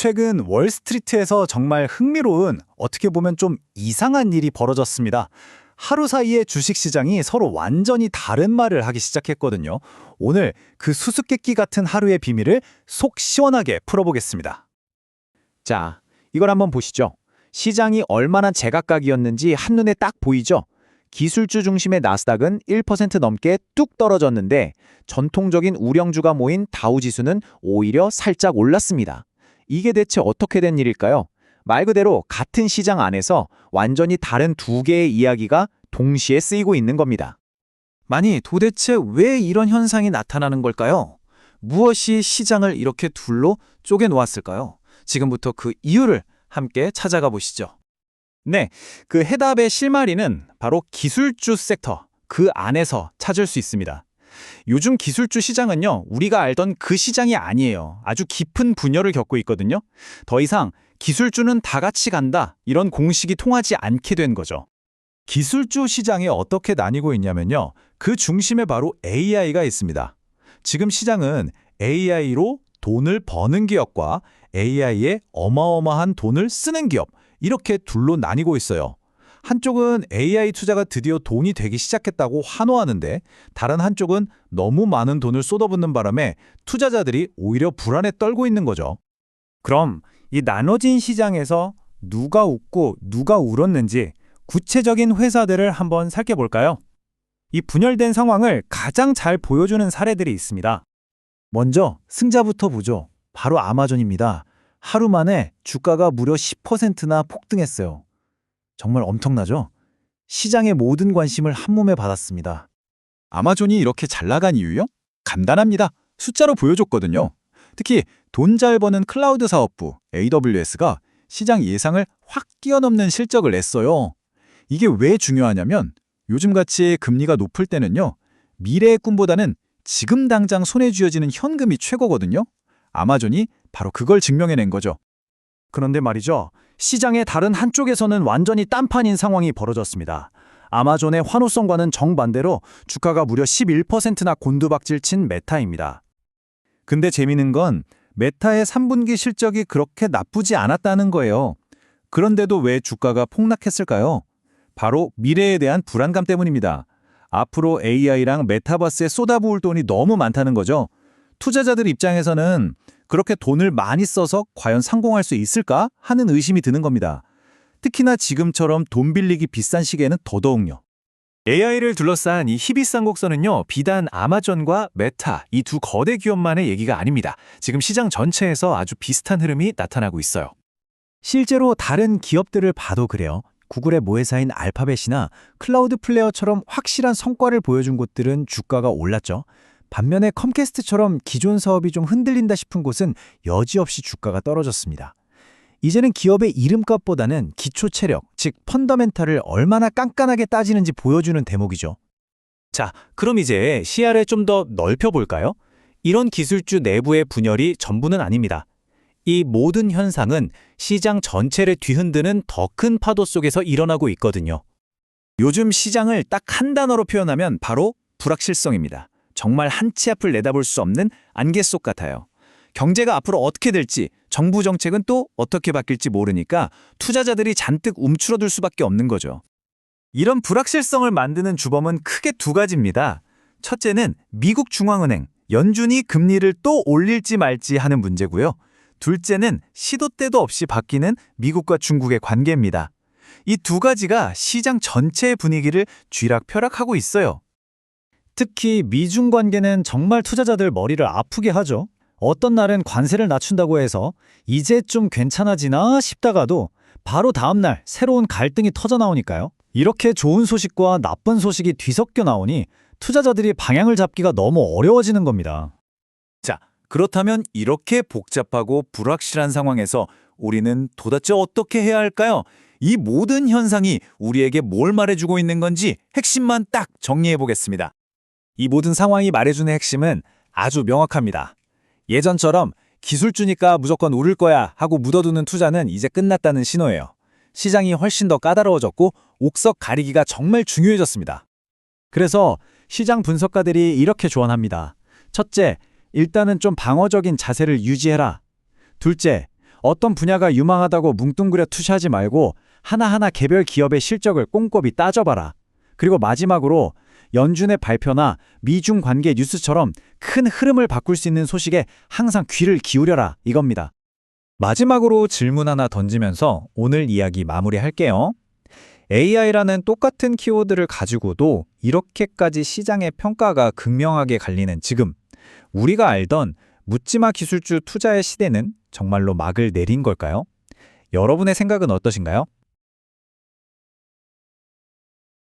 최근 월스트리트에서 정말 흥미로운 어떻게 보면 좀 이상한 일이 벌어졌습니다. 하루 사이에 주식시장이 서로 완전히 다른 말을 하기 시작했거든요. 오늘 그 수수께끼 같은 하루의 비밀을 속 시원하게 풀어보겠습니다. 자, 이걸 한번 보시죠. 시장이 얼마나 제각각이었는지 한눈에 딱 보이죠? 기술주 중심의 나스닥은 1% 넘게 뚝 떨어졌는데 전통적인 우량주가 모인 다우지수는 오히려 살짝 올랐습니다. 이게 대체 어떻게 된 일일까요? 말 그대로 같은 시장 안에서 완전히 다른 두 개의 이야기가 동시에 쓰이고 있는 겁니다. 아니, 도대체 왜 이런 현상이 나타나는 걸까요? 무엇이 시장을 이렇게 둘로 쪼개 놓았을까요? 지금부터 그 이유를 함께 찾아가 보시죠. 네, 그 해답의 실마리는 바로 기술주 섹터, 그 안에서 찾을 수 있습니다. 요즘 기술주 시장은요, 우리가 알던 그 시장이 아니에요. 아주 깊은 분열을 겪고 있거든요. 더 이상 기술주는 다 같이 간다, 이런 공식이 통하지 않게 된 거죠. 기술주 시장이 어떻게 나뉘고 있냐면요. 그 중심에 바로 AI가 있습니다. 지금 시장은 AI로 돈을 버는 기업과 AI에 어마어마한 돈을 쓰는 기업, 이렇게 둘로 나뉘고 있어요. 한쪽은 AI 투자가 드디어 돈이 되기 시작했다고 환호하는데 다른 한쪽은 너무 많은 돈을 쏟아붓는 바람에 투자자들이 오히려 불안에 떨고 있는 거죠. 그럼 이 나눠진 시장에서 누가 웃고 누가 울었는지 구체적인 회사들을 한번 살펴볼까요? 이 분열된 상황을 가장 잘 보여주는 사례들이 있습니다. 먼저 승자부터 보죠. 바로 아마존입니다. 하루 만에 주가가 무려 10%나 폭등했어요. 정말 엄청나죠? 시장의 모든 관심을 한몸에 받았습니다. 아마존이 이렇게 잘 나간 이유요? 간단합니다. 숫자로 보여줬거든요. 특히 돈 잘 버는 클라우드 사업부 AWS가 시장 예상을 확 뛰어넘는 실적을 냈어요. 이게 왜 중요하냐면 요즘같이 금리가 높을 때는요. 미래의 꿈보다는 지금 당장 손에 쥐어지는 현금이 최고거든요. 아마존이 바로 그걸 증명해낸 거죠. 그런데 말이죠. 시장의 다른 한쪽에서는 완전히 딴판인 상황이 벌어졌습니다. 아마존의 환호성과는 정반대로 주가가 무려 11%나 곤두박질 친 메타입니다. 근데 재미있는 건 메타의 3분기 실적이 그렇게 나쁘지 않았다는 거예요. 그런데도 왜 주가가 폭락했을까요? 바로 미래에 대한 불안감 때문입니다. 앞으로 AI랑 메타버스에 쏟아부을 돈이 너무 많다는 거죠. 투자자들 입장에서는 그렇게 돈을 많이 써서 과연 성공할 수 있을까 하는 의심이 드는 겁니다. 특히나 지금처럼 돈 빌리기 비싼 시기에는 더더욱요. AI를 둘러싼 이 희비싼 곡선은요, 비단 아마존과 메타 이 두 거대 기업만의 얘기가 아닙니다. 지금 시장 전체에서 아주 비슷한 흐름이 나타나고 있어요. 실제로 다른 기업들을 봐도 그래요. 구글의 모회사인 알파벳이나 클라우드 플레이어처럼 확실한 성과를 보여준 곳들은 주가가 올랐죠. 반면에 컴캐스트처럼 기존 사업이 좀 흔들린다 싶은 곳은 여지없이 주가가 떨어졌습니다. 이제는 기업의 이름값보다는 기초 체력, 즉 펀더멘탈을 얼마나 깐깐하게 따지는지 보여주는 대목이죠. 자, 그럼 이제 시야를 좀 더 넓혀볼까요? 이런 기술주 내부의 분열이 전부는 아닙니다. 이 모든 현상은 시장 전체를 뒤흔드는 더 큰 파도 속에서 일어나고 있거든요. 요즘 시장을 딱 한 단어로 표현하면 바로 불확실성입니다. 정말 한치 앞을 내다볼 수 없는 안개 속 같아요. 경제가 앞으로 어떻게 될지, 정부 정책은 또 어떻게 바뀔지 모르니까 투자자들이 잔뜩 움츠러들 수밖에 없는 거죠. 이런 불확실성을 만드는 주범은 크게 두 가지입니다. 첫째는 미국 중앙은행, 연준이 금리를 또 올릴지 말지 하는 문제고요. 둘째는 시도 때도 없이 바뀌는 미국과 중국의 관계입니다. 이 두 가지가 시장 전체의 분위기를 쥐락펴락하고 있어요. 특히 미중 관계는 정말 투자자들 머리를 아프게 하죠. 어떤 날은 관세를 낮춘다고 해서 이제 좀 괜찮아지나 싶다가도 바로 다음날 새로운 갈등이 터져 나오니까요. 이렇게 좋은 소식과 나쁜 소식이 뒤섞여 나오니 투자자들이 방향을 잡기가 너무 어려워지는 겁니다. 자, 그렇다면 이렇게 복잡하고 불확실한 상황에서 우리는 도대체 어떻게 해야 할까요? 이 모든 현상이 우리에게 뭘 말해주고 있는 건지 핵심만 딱 정리해 보겠습니다. 이 모든 상황이 말해주는 핵심은 아주 명확합니다. 예전처럼 기술주니까 무조건 오를 거야 하고 묻어두는 투자는 이제 끝났다는 신호예요. 시장이 훨씬 더 까다로워졌고 옥석 가리기가 정말 중요해졌습니다. 그래서 시장 분석가들이 이렇게 조언합니다. 첫째, 일단은 좀 방어적인 자세를 유지해라. 둘째, 어떤 분야가 유망하다고 뭉뚱그려 투시하지 말고 하나하나 개별 기업의 실적을 꼼꼼히 따져봐라. 그리고 마지막으로 연준의 발표나 미중 관계 뉴스처럼 큰 흐름을 바꿀 수 있는 소식에 항상 귀를 기울여라 이겁니다. 마지막으로 질문 하나 던지면서 오늘 이야기 마무리할게요. AI라는 똑같은 키워드를 가지고도 이렇게까지 시장의 평가가 극명하게 갈리는 지금 우리가 알던 묻지마 기술주 투자의 시대는 정말로 막을 내린 걸까요? 여러분의 생각은 어떠신가요?